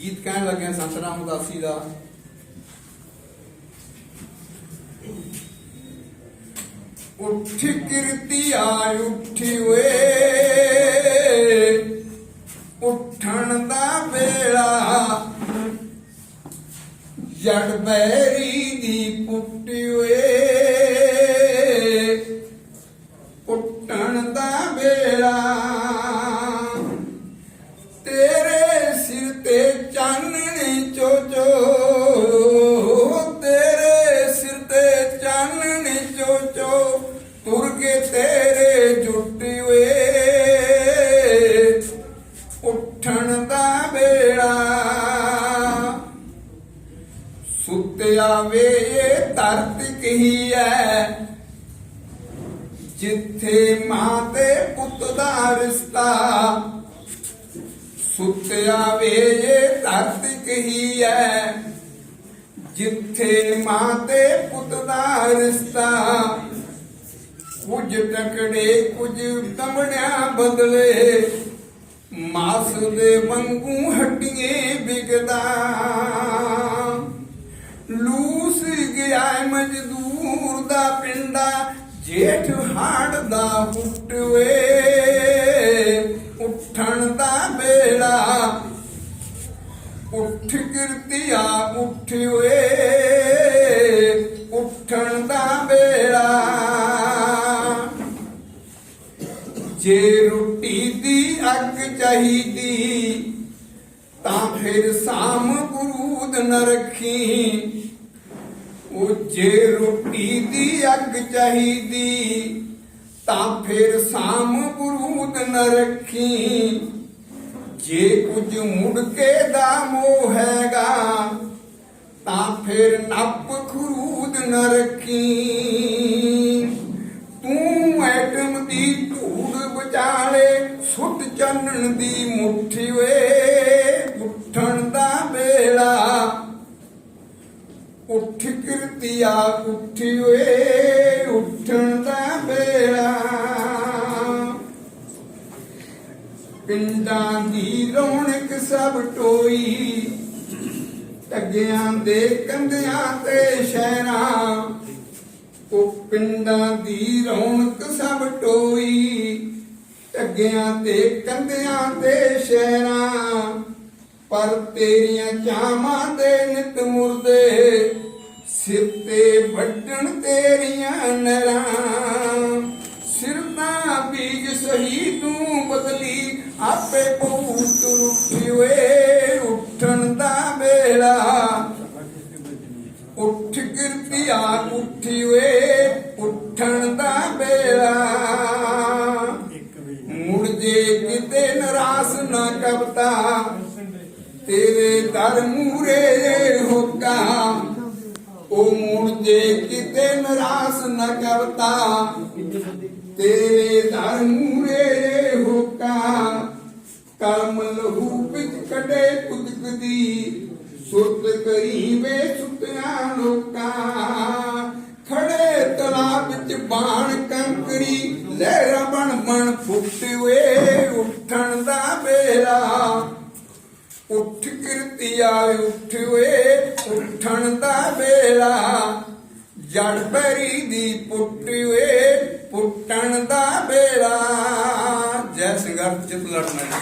ਗੀਤ ਕਹਿਣ ਲੱਗਿਆ ਸੰਤ ਰਾਮ ਉਦਾਸੀ ਦਾ। ਉੱਠ ਕਿਰਤੀ ਆ ਉੱਠੀ ਵੇ ਉੱਠਣ ਦਾ ਵੇਲਾ। ਜੜ ਬੈਰੀ ਸੁੱਤਿਆ ਇਹ ਧਰਤ ਕਹੀ ਐ? ਜਿੱਥੇ ਮਾਂ ਤੇ ਪੁੱਤ ਦਾ ਰਿਸ਼ਤਾ ਸੁੱਤਿਆ ਵੇ ਇਹ ਧਰਤ ਕਹੀ ਐ? ਜਿੱਥੇ ਮਾਂ ਤੇ ਪੁੱਤ ਦਾ ਰਿਸ਼ਤਾ, ਕੁਝ ਟਕੜੇ, ਕੁਝ ਤਮੜਿਆਂ ਬਦਲੇ, ਮਾਸ ਦੇ ਵਾਂਗੂ ਹੱਡੀਆਂ ਵਿਗਦਾ। ਮਜ਼ਦੂਰ ਦਾ ਪਿੰਡਾ, ਜੇਠ ਹਾੜ ਦਾ ਫੁੱਟਵੇ ਉੱਠਣ ਦਾ ਵੇਲਾ, ਉੱਠ ਕਿਰਤੀਆ ਉੱਠ ਉੱਠਣ ਦਾ ਵੇਲਾ, ਜੇ ਰੋਟੀ ਦੀ ਅੱਗ ਚਾਹੀਦੀ, ਤਾਂ ਫਿਰ ਸਾਮ ਬਰੂਦ ਨ ਰੱਖੀ। ਉਹ ਜੇ ਰੋਟੀ ਦੀ ਅੱਗ ਚਾਹੀਦੀ, ਤਾਂ ਫਿਰ ਸਾਮ ਬਰੂਦ ਨ ਰੱਖੀ। ਜੇ ਕੁਝ ਮੁੜ ਕੇ ਦਾ ਮੋਹ ਹੈਗਾ, ਤਾਂ ਫਿਰ ਨੱਪ ਖਰੂਦ ਨ ਰੱਖੀ। ਤੂੰ ਐਟਮ ਦੀ ਧੂੜ ਵਿਚਾਲੇ ਸੁੱਟ ਚੰਨਣ ਦੀ ਮੁੱਠੀ ਵੇ। ਕਿਰਤੀਆ ਉੱਠੀ ਓਏ, ਉੱਠਣ ਦਾ ਵੇਲਾ। ਪਿੰਡਾਂ ਦੀ ਰੌਣਕ ਸਭ ਟੋਈ, ਟੱਗਿਆਂ ਦੇ ਕੰਧਿਆਂ ਤੇ ਸ਼ਹਿਰਾਂ। ਉਹ ਪਿੰਡਾਂ ਦੀ ਰੌਣਕ ਸਭ ਟੋਈ, ਟੱਗਿਆਂ ਤੇ ਕੰਧਿਆਂ ਤੇ ਸ਼ਹਿਰਾਂ। ਪਰ ਤੇਰੀਆਂ ਚਾਵਾਂ ਦੇ ਨਿਤ ਮੁਰਦੇ ਸਿਰ ਤੇ ਵੱਢਣ ਤੇਰੀਆਂ ਨਰਾਂ। ਸਿਰ ਦਾ ਬੀਜ ਸਹੀ ਤੂੰ ਬਦਲੀ, ਆਪੇ ਬਹੁਤ ਰੁੱਠੀ ਉੱਠਣ ਦਾ ਵੇਲਾ। ਉੱਠ ਕਿਰਤੀਆ ਉੱਠੀ ਓਏ ਉੱਠਣ ਦਾ ਵੇਲਾ। ਮੁੜ ਜੇ ਕਿਤੇ ਨਰਾਸ ਨਾ ਕਬਤਾ ਤੇਰੇ ਦਰ ਮੂਰੇ ਹੋਕਾ ਉਹ ਮੁੜ ਜੇ ਕਿਤੇ ਨਰਾਸ ਨਾ ਕਬਤਾ ਤੇਰੇ ਦਰ ਮੂਰੇ ਹੋਕਾ। ਕਲਮ ਲਹੂ ਵਿੱਚ ਕਡੇ ਕੁਦਕਦੀ ਸੁਰਤ ਕਰੀ ਵੇ ਸੁਤਿਆਂ ਲੋਕਾਂ। ਖੜੇ ਤਲਾਬ ਵਿੱਚ ਬਾਣ ਕੰਕਰੀ। ਲਹਿਰਾ ਬਣ ਬਣ ਫੁੱਟਵੇ ਉੱਠਣ ਦਾ ਵੇਲਾ। ਉੱਠ ਕਿਰਤੀਆ ਉੱਠਵੇ ਉੱਠਣ ਦਾ ਵੇਲਾ। ਜੜ ਭਰੀ ਦੀ ਪੁੱਟਵੇ ਪੁੱਟਣ ਦਾ ਵੇਲਾ। ਜੈ ਸਿੰਘਰ ਚਿਤ ਲੜਨਾ